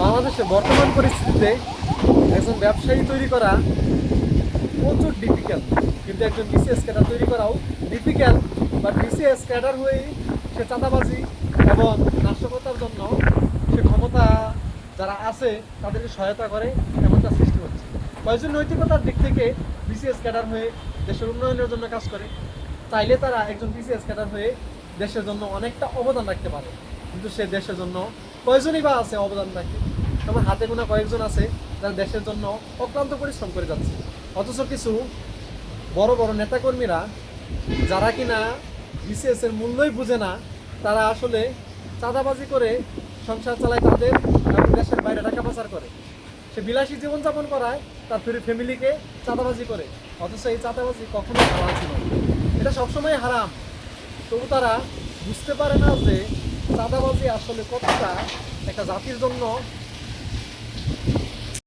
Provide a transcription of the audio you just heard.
বাংলাদেশে বর্তমান পরিস্থিতিতে একজন ব্যবসায়ী তৈরি করা প্রচুর ডিফিকাল্ট কিন্তু একজন বিসিএস ক্যাডার তৈরি করাও ডিফিকাল্ট বা বিসিএস ক্যাডার হয়েই সে চাঁদাবাজি এবং নাশকতার জন্য সে ক্ষমতা যারা আছে তাদেরকে সহায়তা করে এমনটা সৃষ্টি হচ্ছে। কয়েকজন নৈতিকতার দিক থেকে বিসিএস ক্যাডার হয়ে দেশের উন্নয়নের জন্য কাজ করে। চাইলে তারা একজন বিসিএস ক্যাডার হয়ে দেশের জন্য অনেকটা অবদান রাখতে পারে। কিন্তু সে দেশের জন্য কয়জনই বা আছে অবদান রাখে? আমার হাতে গোনা কয়েকজন আছে যারা দেশের জন্য অক্লান্ত পরিশ্রম করে যাচ্ছে। অথচ কিছু বড় বড় নেতাকর্মীরা যারা কিনা বিসিএস এর মূল্যই বুঝে না, তারা আসলে চাঁদাবাজি করে সংসার চালায় তাদের দেশের বাইরে টাকা পাচার করে। সে বিলাসী জীবনযাপন করায় তার ফ্যামি- ফ্যামিলিকে চাঁদাবাজি করে। অথচ এই চাঁদাবাজি কখনোই হারাম ছিল এটা সবসময় হারাম। তবু তারা বুঝতে পারে না যে চাঁদাবাজি আসলে কতটা একটা জাতির জন্য